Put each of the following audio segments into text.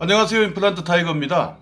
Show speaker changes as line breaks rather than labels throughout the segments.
안녕하세요. 임플란트 타이거입니다.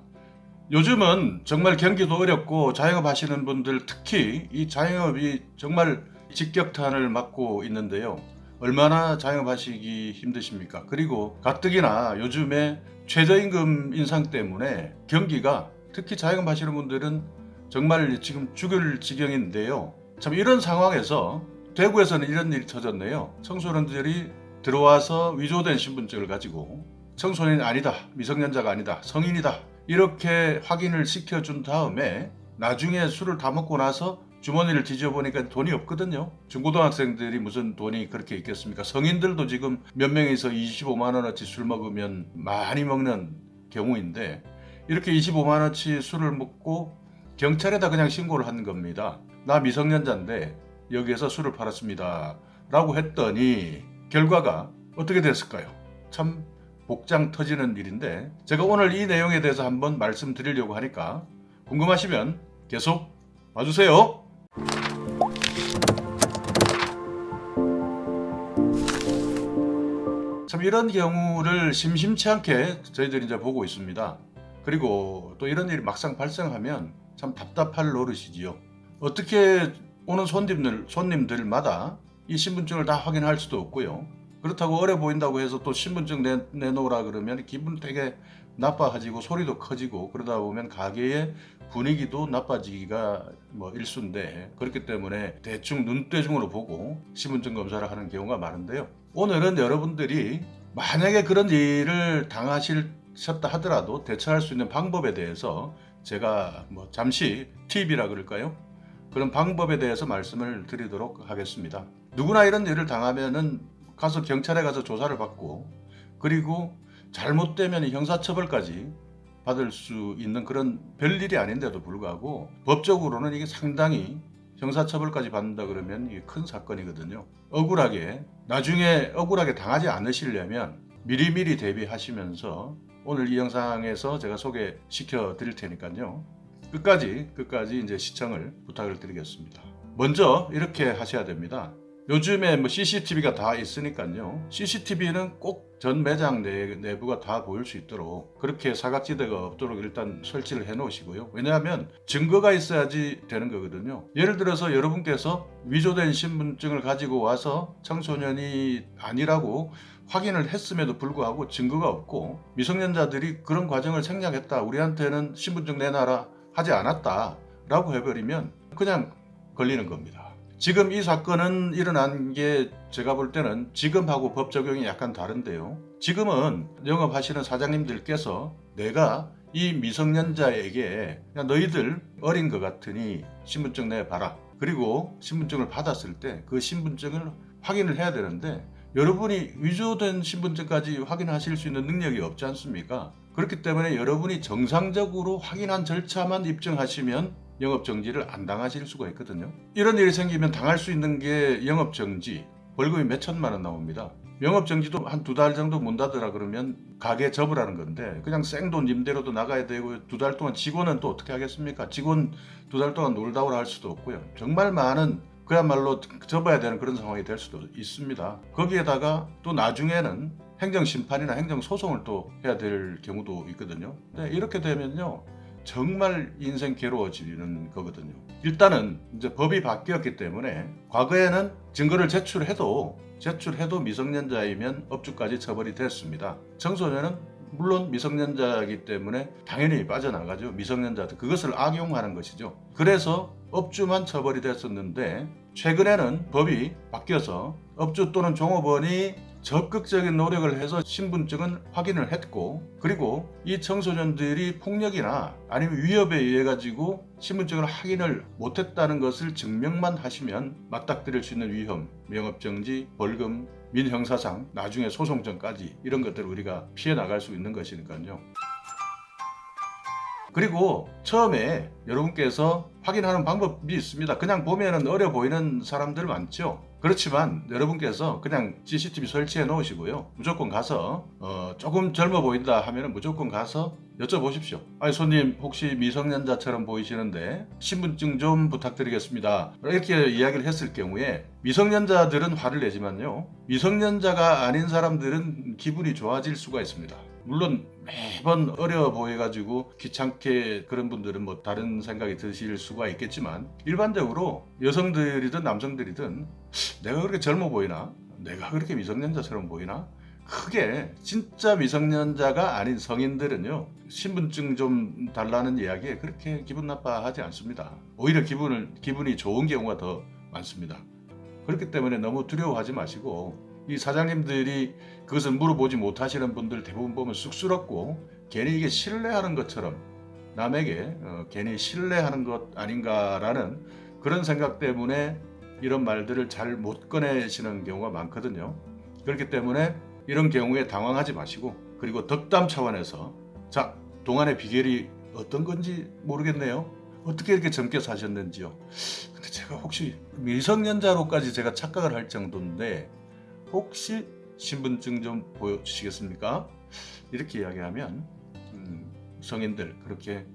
요즘은 정말 경기도 어렵고 자영업 하시는 분들 특히 이 자영업이 정말 직격탄을 맞고 있는데요. 얼마나 자영업 하시기 힘드십니까? 그리고 가뜩이나 요즘에 최저임금 인상 때문에 경기가 특히 자영업 하시는 분들은 정말 지금 죽을 지경인데요. 참 이런 상황에서 대구에서는 이런 일이 터졌네요. 청소년들이 들어와서 위조된 신분증을 가지고 청소년이 아니다, 미성년자가 아니다, 성인이다 이렇게 확인을 시켜준 다음에 나중에 술을 다 먹고 나서 주머니를 뒤져보니까 돈이 없거든요. 중고등학생들이 무슨 돈이 그렇게 있겠습니까? 성인들도 지금 몇 명이서 25만 원어치 술 먹으면 많이 먹는 경우인데 이렇게 25만 원어치 술을 먹고 경찰에다 그냥 신고를 하는 겁니다. 나 미성년자인데 여기에서 술을 팔았습니다. 라고 했더니 결과가 어떻게 됐을까요? 참 복장 터지는 일인데 제가 오늘 이 내용에 대해서 한번 말씀드리려고 하니까 궁금하시면 계속 봐주세요. 참 이런 경우를 심심치 않게 저희들이 이제 보고 있습니다. 그리고 또 이런 일이 막상 발생하면 참 답답할 노릇이지요. 어떻게 오는 손님들 손님들마다 이 신분증을 다 확인할 수도 없고요. 그렇다고 어려 보인다고 해서 또 신분증 내, 내놓으라 그러면 기분 되게 나빠지고 소리도 커지고 그러다 보면 가게의 분위기도 나빠지기가 뭐 일순데 그렇기 때문에 대충 눈대중으로 보고 신분증 검사를 하는 경우가 많은데요. 오늘은 여러분들이 만약에 그런 일을 당하셨다 하더라도 대처할 수 있는 방법에 대해서 제가 뭐 잠시 팁이라 그럴까요? 그런 방법에 대해서 말씀을 드리도록 하겠습니다. 누구나 이런 일을 당하면은 가서 경찰에 가서 조사를 받고 그리고 잘못되면 형사처벌까지 받을 수 있는 그런 별일이 아닌데도 불구하고 법적으로는 이게 상당히 형사처벌까지 받는다 그러면 이게 큰 사건이거든요. 억울하게 나중에 억울하게 당하지 않으시려면 미리미리 대비하시면서 오늘 이 영상에서 제가 소개시켜 드릴 테니까요. 끝까지 끝까지 이제 시청을 부탁을 드리겠습니다. 먼저 이렇게 하셔야 됩니다. 요즘에 뭐 CCTV가 다 있으니까요. CCTV는 꼭 전 매장 내, 내부가 다 보일 수 있도록 그렇게 사각지대가 없도록 일단 설치를 해 놓으시고요. 왜냐하면 증거가 있어야지 되는 거거든요. 예를 들어서 여러분께서 위조된 신분증을 가지고 와서 청소년이 아니라고 확인을 했음에도 불구하고 증거가 없고 미성년자들이 그런 과정을 생략했다. 우리한테는 신분증 내놔라 하지 않았다. 라고 해버리면 그냥 걸리는 겁니다. 지금 이 사건은 일어난 게 제가 볼 때는 지금하고 법 적용이 약간 다른데요. 지금은 영업하시는 사장님들께서 내가 이 미성년자에게 야, 너희들 어린 것 같으니 신분증 내봐라. 그리고 신분증을 받았을 때 그 신분증을 확인을 해야 되는데 여러분이 위조된 신분증까지 확인하실 수 있는 능력이 없지 않습니까? 그렇기 때문에 여러분이 정상적으로 확인한 절차만 입증하시면 영업 정지를 안 당하실 수가 있거든요. 이런 일이 생기면 당할 수 있는 게 영업 정지, 벌금이 몇 천만 원 나옵니다. 영업 정지도 한 두 달 정도 문 닫으라 그러면 가게 접으라는 건데 그냥 생돈 임대료도 나가야 되고 두 달 동안 직원은 또 어떻게 하겠습니까? 직원 두 달 동안 놀다 오라 할 수도 없고요. 정말 많은 그야말로 접어야 되는 그런 상황이 될 수도 있습니다. 거기에다가 또 나중에는 행정 심판이나 행정 소송을 또 해야 될 경우도 있거든요. 네, 이렇게 되면요. 정말 인생 괴로워지는 거거든요. 일단은 이제 법이 바뀌었기 때문에 과거에는 증거를 제출해도 제출해도 미성년자이면 업주까지 처벌이 됐습니다. 청소년은 물론 미성년자이기 때문에 당연히 빠져나가죠. 미성년자들 그것을 악용하는 것이죠. 그래서 업주만 처벌이 됐었는데 최근에는 법이 바뀌어서 업주 또는 종업원이 적극적인 노력을 해서 신분증은 확인을 했고 그리고 이 청소년들이 폭력이나 아니면 위협에 의해 가지고 신분증을 확인을 못했다는 것을 증명만 하시면 맞닥뜨릴 수 있는 위험, 명업정지, 벌금, 민형사상, 나중에 소송전까지 이런 것들을 우리가 피해 나갈 수 있는 것이니까요. 그리고 처음에 여러분께서 확인하는 방법이 있습니다. 그냥 보면은 어려 보이는 사람들 많죠. 그렇지만 여러분께서 그냥 CCTV 설치해 놓으시고요. 무조건 가서 어, 조금 젊어 보인다 하면은 무조건 가서 여쭤보십시오. 아니 손님 혹시 미성년자처럼 보이시는데 신분증 좀 부탁드리겠습니다. 이렇게 이야기를 했을 경우에 미성년자들은 화를 내지만요. 미성년자가 아닌 사람들은 기분이 좋아질 수가 있습니다. 물론 매번 어려워 보여가지고 귀찮게 그런 분들은 뭐 다른 생각이 드실 수가 있겠지만 일반적으로 여성들이든 남성들이든 내가 그렇게 젊어 보이나? 내가 그렇게 미성년자처럼 보이나? 크게 진짜 미성년자가 아닌 성인들은요 신분증 좀 달라는 이야기에 그렇게 기분 나빠하지 않습니다. 오히려 기분을 기분이 좋은 경우가 더 많습니다. 그렇기 때문에 너무 두려워하지 마시고 이 사장님들이 그것을 물어보지 못하시는 분들 대부분 보면 쑥스럽고 괜히 이게 신뢰하는 것처럼 남에게 어, 괜히 신뢰하는 것 아닌가라는 그런 생각 때문에 이런 말들을 잘 못 꺼내시는 경우가 많거든요. 그렇기 때문에 이런 경우에 당황하지 마시고 그리고 덕담 차원에서 자 동안의 비결이 어떤 건지 모르겠네요. 어떻게 이렇게 젊게 사셨는지요. 근데 제가 혹시 미성년자로까지 제가 착각을 할 정도인데 혹시 신분증 좀 보여주시겠습니까? 이렇게 이야기하면 음, 성인들 그렇게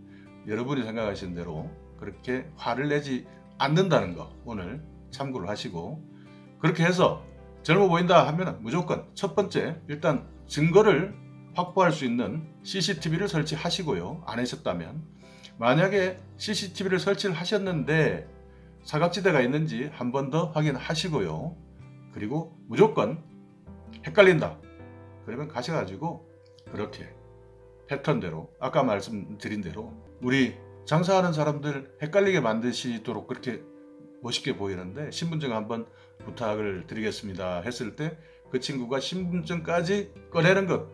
여러분이 생각하시는 대로 그렇게 화를 내지 않는다는 거 오늘 참고를 하시고 그렇게 해서 젊어 보인다 하면 무조건 첫 번째 일단 증거를 확보할 수 있는 CCTV를 설치하시고요. 안 하셨다면 만약에 CCTV를 설치를 하셨는데 사각지대가 있는지 한 번 더 확인하시고요. 그리고 무조건 헷갈린다. 그러면 가셔가지고 그렇게 패턴대로 아까 말씀드린 대로 우리 장사하는 사람들 헷갈리게 만드시도록 그렇게 멋있게 보이는데 신분증 한번 부탁을 드리겠습니다 했을 때 그 친구가 신분증까지 꺼내는 것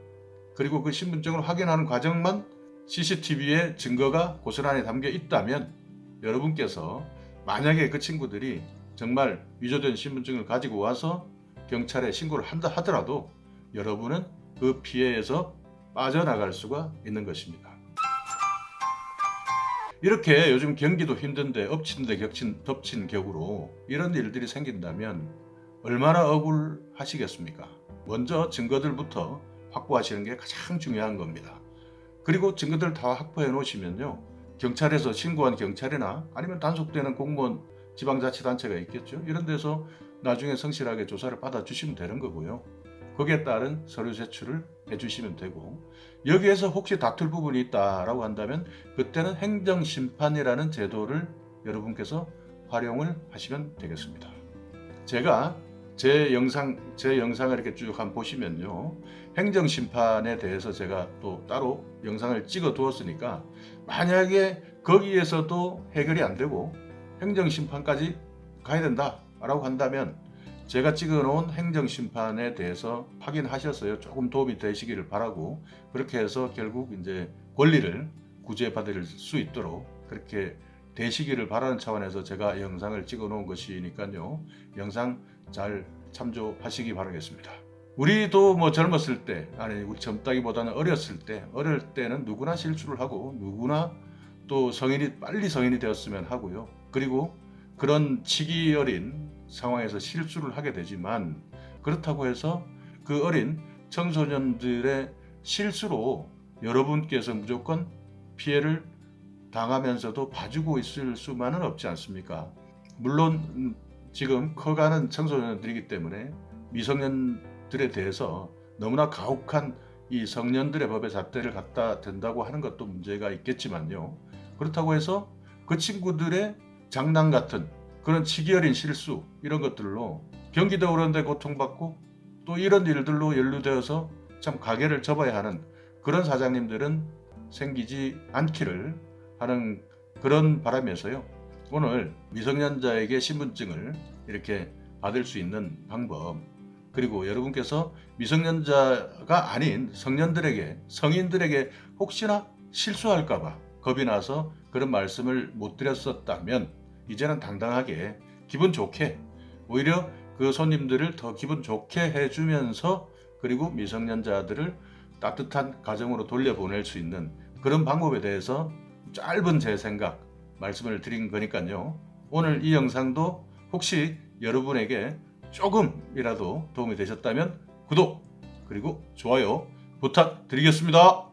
그리고 그 신분증을 확인하는 과정만 CCTV에 증거가 고스란히 담겨 있다면 여러분께서 만약에 그 친구들이 정말 위조된 신분증을 가지고 와서 경찰에 신고를 한다 하더라도 여러분은 그 피해에서 빠져나갈 수가 있는 것입니다. 이렇게 요즘 경기도 힘든데 엎친 데 겹친 덮친 격으로 이런 일들이 생긴다면 얼마나 억울하시겠습니까? 먼저 증거들부터 확보하시는 게 가장 중요한 겁니다. 그리고 증거들 다 확보해 놓으시면요. 경찰에서 신고한 경찰이나 아니면 단속되는 공무원 지방자치단체가 있겠죠. 이런 데서 나중에 성실하게 조사를 받아주시면 되는 거고요. 거기에 따른 서류 제출을 해주시면 되고 여기에서 혹시 다툴 부분이 있다라고 한다면 그때는 행정심판이라는 제도를 여러분께서 활용을 하시면 되겠습니다. 제가 제 영상 제 영상을 이렇게 쭉 한번 보시면요 행정 심판에 대해서 제가 또 따로 영상을 찍어 두었으니까 만약에 거기에서도 해결이 안 되고 행정심판까지 가야 된다라고 한다면 제가 찍어놓은 행정심판에 대해서 확인하셔서요 조금 도움이 되시기를 바라고 그렇게 해서 결국 이제 권리를 구제받을 수 있도록 그렇게 되시기를 바라는 차원에서 제가 영상을 찍어 놓은 것이니까요 영상 잘 참조하시기 바라겠습니다. 우리도 뭐 젊었을 때 아니 우리 젊다기보다는 어렸을 때 어릴 때는 누구나 실수를 하고 누구나 또 성인이 빨리 성인이 되었으면 하고요. 그리고 그런 치기 어린 상황에서 실수를 하게 되지만 그렇다고 해서 그 어린 청소년들의 실수로 여러분께서 무조건 피해를 당하면서도 봐주고 있을 수만은 없지 않습니까? 물론 음, 지금 커가는 청소년들이기 때문에 미성년들에 대해서 너무나 가혹한 이 성년들의 법의 잣대를 갖다 댄다고 하는 것도 문제가 있겠지만요. 그렇다고 해서 그 친구들의 장난 같은 그런 치기 어린 실수 이런 것들로 경기도 오는데 고통받고 또 이런 일들로 연루되어서 참 가게를 접어야 하는 그런 사장님들은 생기지 않기를 하는 그런 바람에서요. 오늘 미성년자에게 신분증을 이렇게 받을 수 있는 방법 그리고 여러분께서 미성년자가 아닌 성년들에게 성인들에게 혹시나 실수할까봐 겁이 나서 그런 말씀을 못 드렸었다면 이제는 당당하게 기분 좋게 오히려 그 손님들을 더 기분 좋게 해주면서 그리고 미성년자들을 따뜻한 가정으로 돌려보낼 수 있는 그런 방법에 대해서 짧은 제 생각 말씀을 드린 거니까요. 오늘 이 영상도 혹시 여러분에게 조금이라도 도움이 되셨다면 구독 그리고 좋아요 부탁드리겠습니다.